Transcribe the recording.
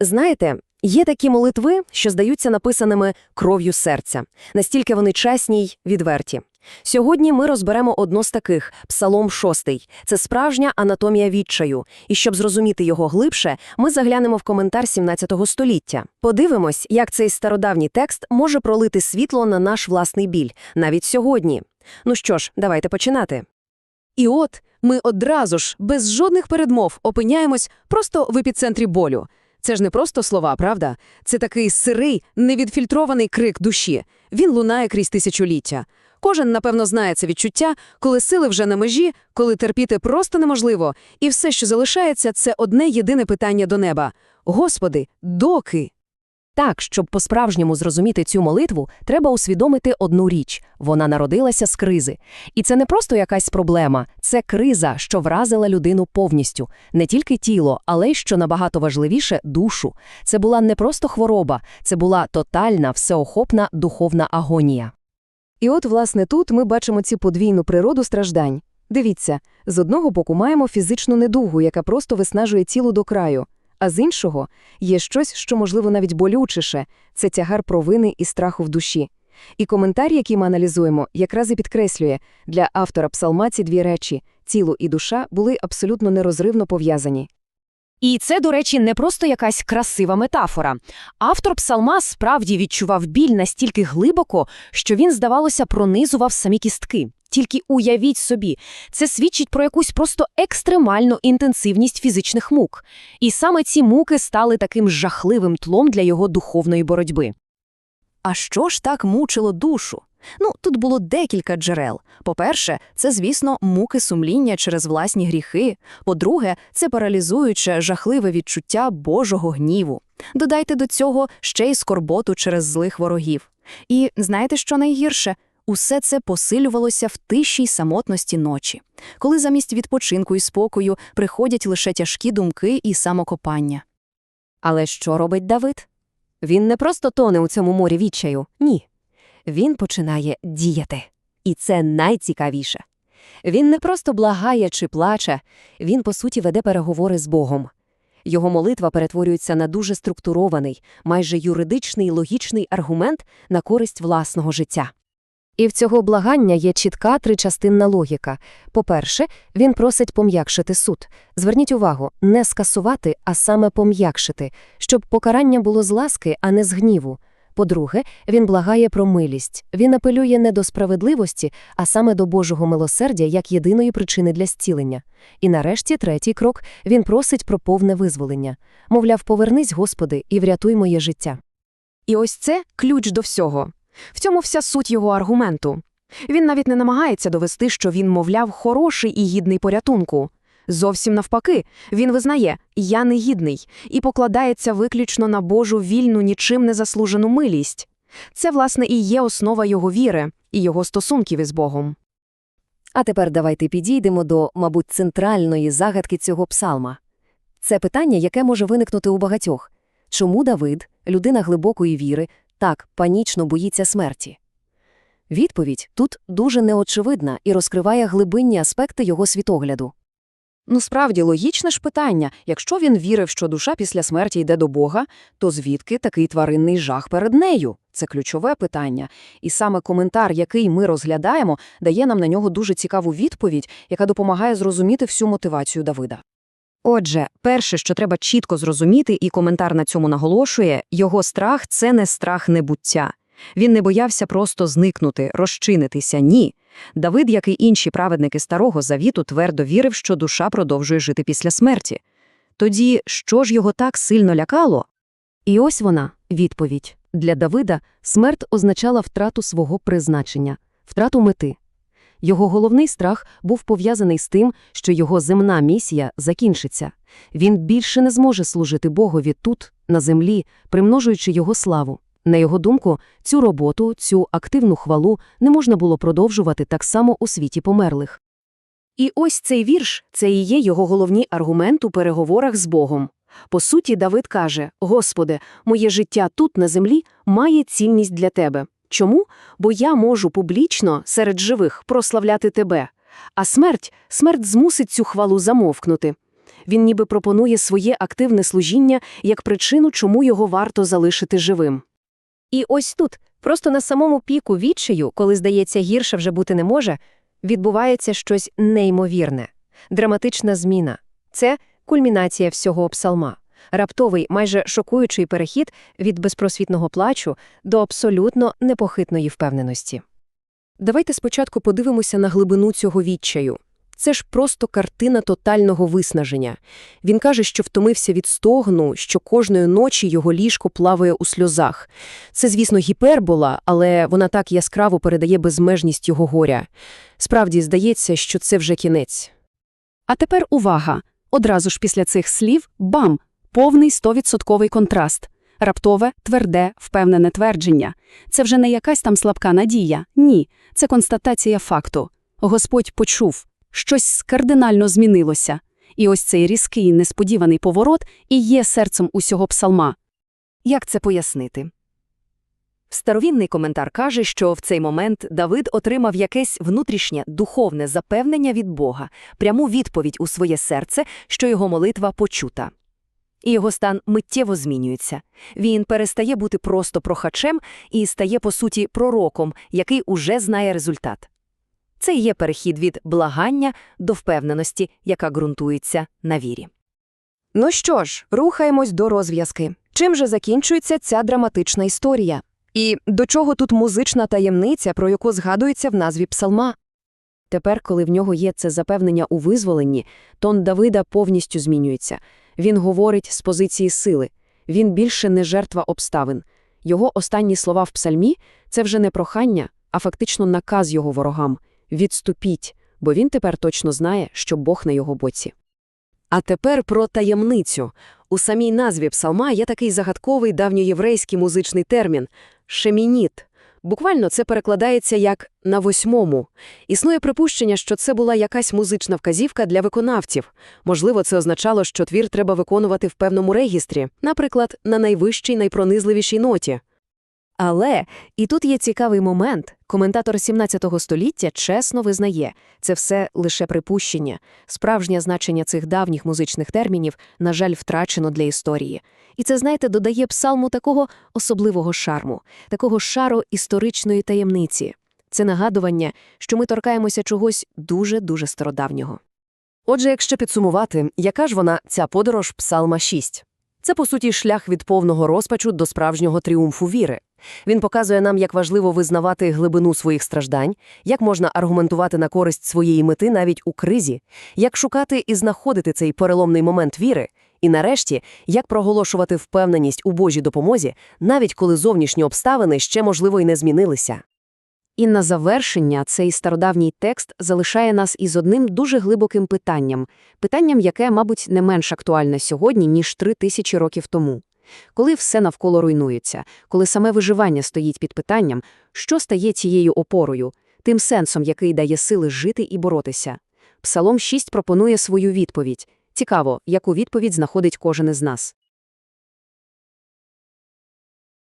Знаєте, є такі молитви, що здаються написаними кров'ю серця, настільки вони чесні й відверті. Сьогодні ми розберемо одну з таких – Псалом 6. Це справжня анатомія відчаю. І щоб зрозуміти його глибше, ми заглянемо в коментар 17 століття. Подивимось, як цей стародавній текст може пролити світло на наш власний біль, навіть сьогодні. Ну що ж, давайте починати. І от ми одразу ж, без жодних передмов, опиняємось просто в епіцентрі болю. Це ж не просто слова, правда? Це такий сирий, невідфільтрований крик душі. Він лунає крізь тисячоліття. Кожен, напевно, знає це відчуття, коли сили вже на межі, коли терпіти просто неможливо, і все, що залишається, це одне єдине питання до неба. Господи, доки? Так, щоб по-справжньому зрозуміти цю молитву, треба усвідомити одну річ – вона народилася з кризи. І це не просто якась проблема, це криза, що вразила людину повністю. Не тільки тіло, але й, що набагато важливіше – душу. Це була не просто хвороба, це була тотальна, всеохопна духовна агонія. І от, власне, тут ми бачимо ці подвійну природу страждань. Дивіться, з одного боку маємо фізичну недугу, яка просто виснажує тіло до краю, а з іншого є щось, що, можливо, навіть болючіше – це тягар провини і страху в душі. І коментар, який ми аналізуємо, якраз і підкреслює, для автора псалма ці дві речі – тіло і душа були абсолютно нерозривно пов'язані. І це, до речі, не просто якась красива метафора. Автор псалма справді відчував біль настільки глибоко, що він, здавалося, пронизував самі кістки. Тільки уявіть собі, це свідчить про якусь просто екстремальну інтенсивність фізичних мук. І саме ці муки стали таким жахливим тлом для його духовної боротьби. А що ж так мучило душу? Ну, тут було декілька джерел. По-перше, це, звісно, муки сумління через власні гріхи. По-друге, це паралізуюче, жахливе відчуття Божого гніву. Додайте до цього ще й скорботу через злих ворогів. І знаєте, що найгірше? Усе це посилювалося в тишій самотності ночі, коли замість відпочинку і спокою приходять лише тяжкі думки і самокопання. Але що робить Давид? Він не просто тоне у цьому морі відчаю, ні. Він починає діяти. І це найцікавіше. Він не просто благає чи плаче, він, по суті, веде переговори з Богом. Його молитва перетворюється на дуже структурований, майже юридичний логічний аргумент на користь власного життя. І в цього благання є чітка тричастинна логіка. По-перше, він просить пом'якшити суд. Зверніть увагу, не скасувати, а саме пом'якшити, щоб покарання було з ласки, а не з гніву. По-друге, він благає про милість. Він апелює не до справедливості, а саме до Божого милосердя як єдиної причини для зцілення. І нарешті, третій крок, він просить про повне визволення. Мовляв, повернись, Господи, і врятуй моє життя. І ось це ключ до всього. В цьому вся суть його аргументу. Він навіть не намагається довести, що він, мовляв, хороший і гідний порятунку. Зовсім навпаки, він визнає «я не гідний» і покладається виключно на Божу вільну, нічим не заслужену милість. Це, власне, і є основа його віри і його стосунків із Богом. А тепер давайте підійдемо до, мабуть, центральної загадки цього псалма. Це питання, яке може виникнути у багатьох. Чому Давид, людина глибокої віри, так панічно боїться смерті? Відповідь тут дуже неочевидна і розкриває глибинні аспекти його світогляду. Ну, справді, логічне ж питання. Якщо він вірив, що душа після смерті йде до Бога, то звідки такий тваринний жах перед нею? Це ключове питання. І саме коментар, який ми розглядаємо, дає нам на нього дуже цікаву відповідь, яка допомагає зрозуміти всю мотивацію Давида. Отже, перше, що треба чітко зрозуміти, і коментар на цьому наголошує, його страх – це не страх небуття. Він не боявся просто зникнути, розчинитися, ні. Давид, як і інші праведники Старого Завіту, твердо вірив, що душа продовжує жити після смерті. Тоді що ж його так сильно лякало? І ось вона, відповідь. Для Давида смерть означала втрату свого призначення, втрату мети. Його головний страх був пов'язаний з тим, що його земна місія закінчиться. Він більше не зможе служити Богові тут, на землі, примножуючи його славу. На його думку, цю роботу, цю активну хвалу не можна було продовжувати так само у світі померлих. І ось цей вірш – це і є його головний аргумент у переговорах з Богом. По суті, Давид каже, «Господи, моє життя тут, на землі, має цінність для Тебе. Чому? Бо я можу публічно, серед живих, прославляти Тебе. А смерть, смерть змусить цю хвалу замовкнути. Він ніби пропонує своє активне служіння як причину, чому його варто залишити живим. І ось тут, просто на самому піку відчаю, коли, здається, гірше вже бути не може, відбувається щось неймовірне. Драматична зміна. Це кульмінація всього псалма. Раптовий, майже шокуючий перехід від безпросвітного плачу до абсолютно непохитної впевненості. Давайте спочатку подивимося на глибину цього відчаю. Це ж просто картина тотального виснаження. Він каже, що втомився від стогну, що кожної ночі його ліжко плаває у сльозах. Це, звісно, гіпербола, але вона так яскраво передає безмежність його горя. Справді, здається, що це вже кінець. А тепер увага! Одразу ж після цих слів – бам! Повний 100% контраст. Раптове, тверде, впевнене твердження. Це вже не якась там слабка надія. Ні, це констатація факту. Господь почув. Щось кардинально змінилося. І ось цей різкий, несподіваний поворот і є серцем усього псалма. Як це пояснити? Старовінний коментар каже, що в цей момент Давид отримав якесь внутрішнє духовне запевнення від Бога, пряму відповідь у своє серце, що його молитва почута. І його стан миттєво змінюється. Він перестає бути просто прохачем і стає, по суті, пророком, який уже знає результат. Це є перехід від благання до впевненості, яка ґрунтується на вірі. Ну що ж, рухаємось до розв'язки. Чим же закінчується ця драматична історія? І до чого тут музична таємниця, про яку згадується в назві псалма? Тепер, коли в нього є це запевнення у визволенні, тон Давида повністю змінюється. Він говорить з позиції сили. Він більше не жертва обставин. Його останні слова в псальмі – це вже не прохання, а фактично наказ його ворогам. Відступіть, бо він тепер точно знає, що Бог на його боці. А тепер про таємницю. У самій назві псалма є такий загадковий давньоєврейський музичний термін – шемініт. Буквально це перекладається як «на восьмому». Існує припущення, що це була якась музична вказівка для виконавців. Можливо, це означало, що твір треба виконувати в певному регістрі, наприклад, на найвищій, найпронизливішій ноті. Але і тут є цікавий момент. Коментатор 17 століття чесно визнає, це все лише припущення. Справжнє значення цих давніх музичних термінів, на жаль, втрачено для історії. І це, знаєте, додає псалму такого особливого шарму, такого шару історичної таємниці. Це нагадування, що ми торкаємося чогось дуже-дуже стародавнього. Отже, якщо підсумувати, яка ж вона, ця подорож Псалма 6? Це, по суті, шлях від повного розпачу до справжнього тріумфу віри. Він показує нам, як важливо визнавати глибину своїх страждань, як можна аргументувати на користь своєї мети навіть у кризі, як шукати і знаходити цей переломний момент віри, і нарешті, як проголошувати впевненість у Божій допомозі, навіть коли зовнішні обставини ще, можливо, й не змінилися. І на завершення цей стародавній текст залишає нас із одним дуже глибоким питанням, питанням, яке, мабуть, не менш актуальне сьогодні, ніж три тисячі років тому. Коли все навколо руйнується, коли саме виживання стоїть під питанням, що стає цією опорою, тим сенсом, який дає сили жити і боротися? Псалом 6 пропонує свою відповідь. Цікаво, яку відповідь знаходить кожен із нас.